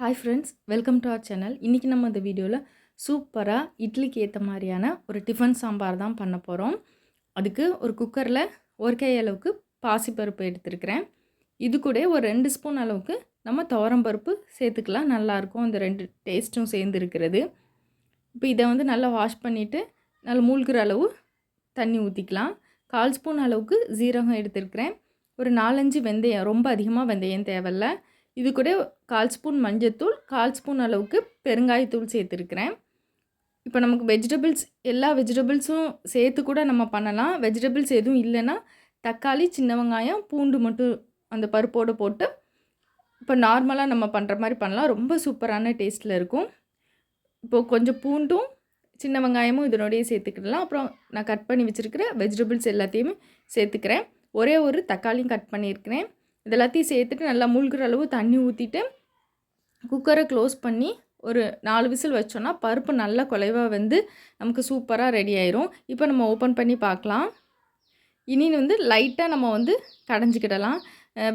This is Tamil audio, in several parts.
Hi friends welcome to our channel இன்றைக்கி நம்ம இந்த வீடியோவில் சூப்பராக இட்லிக்கு ஏற்ற மாதிரியான ஒரு டிஃபன் சாம்பார் தான் பண்ண போகிறோம் அதுக்கு ஒரு குக்கரில் ஒரு கை அளவுக்கு பாசிப்பருப்பு எடுத்துருக்கிறேன். இது கூட ஒரு ரெண்டு ஸ்பூன் அளவுக்கு நம்ம துவரம் பருப்பு சேர்த்துக்கலாம். நல்லாயிருக்கும் அந்த ரெண்டு டேஸ்ட்டும் சேர்ந்து இருக்கிறது. இப்போ இதை வந்து நல்லா வாஷ் பண்ணிவிட்டு நல்லா மூழ்கிற அளவு தண்ணி ஊற்றிக்கலாம் கால் ஸ்பூன் அளவுக்கு ஜீரகம் எடுத்துருக்கிறேன். ஒரு நாலஞ்சு வெந்தயம் ரொம்ப அதிகமாக வெந்தயம் தேவையில்ல. இது கூட கால் ஸ்பூன் மஞ்சத்தூள் கால் ஸ்பூன் அளவுக்கு பெருங்காயத்தூள் சேர்த்துருக்குறேன். இப்போ நமக்கு வெஜிடபிள்ஸ் எல்லா வெஜிடபிள்ஸும் சேர்த்து கூட நம்ம பண்ணலாம். வெஜிடபிள்ஸ் எதுவும் இல்லைன்னா தக்காளி சின்ன வெங்காயம் பூண்டு மட்டும் அந்த பருப்போடு போட்டு இப்போ நார்மலாக நம்ம பண்ணுற மாதிரி பண்ணலாம். ரொம்ப சூப்பரான டேஸ்ட்டில் இருக்கும். இப்போது கொஞ்சம் பூண்டும் சின்ன வெங்காயமும் இதனோடய சேர்த்துக்கிடலாம். அப்புறம் நான் கட் பண்ணி வச்சுருக்கிற வெஜிடபிள்ஸ் எல்லாத்தையுமே சேர்த்துக்கிறேன். ஒரே ஒரு தக்காளியும் கட் பண்ணியிருக்கிறேன். இதெல்லாத்தையும் சேர்த்துட்டு நல்லா மூழ்கிற அளவு தண்ணி ஊற்றிட்டு குக்கரை க்ளோஸ் பண்ணி ஒரு நாலு விசில் வச்சோன்னா பருப்பு நல்லா குலைவாக வந்து நமக்கு சூப்பராக ரெடி ஆயிரும். இப்போ நம்ம ஓப்பன் பண்ணி பார்க்கலாம். இனி வந்து லைட்டாக நம்ம வந்து கடைஞ்சிக்கிடலாம்.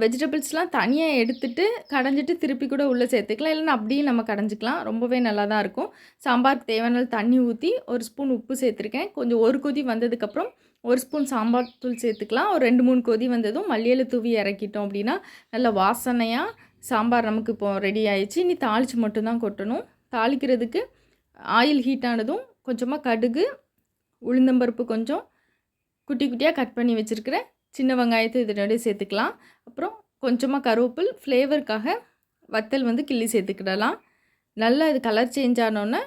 வெஜிடபிள்ஸ்லாம் தனியாக எடுத்துட்டு கடைஞ்சிட்டு திருப்பி கூட உள்ளே சேர்த்துக்கலாம். இல்லைன்னா அப்படியே நம்ம கடைஞ்சிக்கலாம். ரொம்பவே நல்லா தான் இருக்கும். சாம்பாருக்கு தேவையான தண்ணி ஊற்றி ஒரு ஸ்பூன் உப்பு சேர்த்துருக்கேன். கொஞ்சம் ஒரு கொதி வந்ததுக்கப்புறம் ஒரு ஸ்பூன் சாம்பார் தூள் சேர்த்துக்கலாம். ஒரு ரெண்டு மூணு கொதி வந்ததும் மல்லியில் தூவி இறக்கிட்டோம் அப்படின்னா நல்ல வாசனையாக சாம்பார் நமக்கு இப்போ ரெடி ஆயிடுச்சு. இனி தாளித்து மட்டும்தான் கொட்டணும். தாளிக்கிறதுக்கு ஆயில் ஹீட் ஆனதும் கொஞ்சமாக கடுகு உளுந்தம்பருப்பு கொஞ்சம் குட்டி குட்டியாக கட் பண்ணி வச்சுருக்கிறேன். சின்ன வெங்காயத்தை இதனோடய சேர்த்துக்கலாம். அப்புறம் கொஞ்சமாக கருவேப்பில் ஃப்ளேவருக்காக வத்தல் வந்து கிள்ளி சேர்த்துக்கிடலாம். நல்லா இது கலர் சேஞ்ச் ஆனோன்னே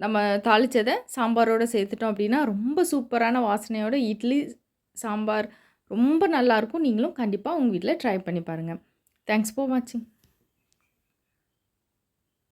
நம்ம தாளித்ததை சாம்பாரோடு சேர்த்துட்டோம் அப்படின்னா ரொம்ப சூப்பரான வாசனையோட இட்லி சாம்பார் ரொம்ப நல்லாயிருக்கும் நீங்களும் கண்டிப்பாக உங்கள் வீட்டில் ட்ரை பண்ணி பாருங்கள் தேங்க்ஸ் ஃபார் வாட்சிங்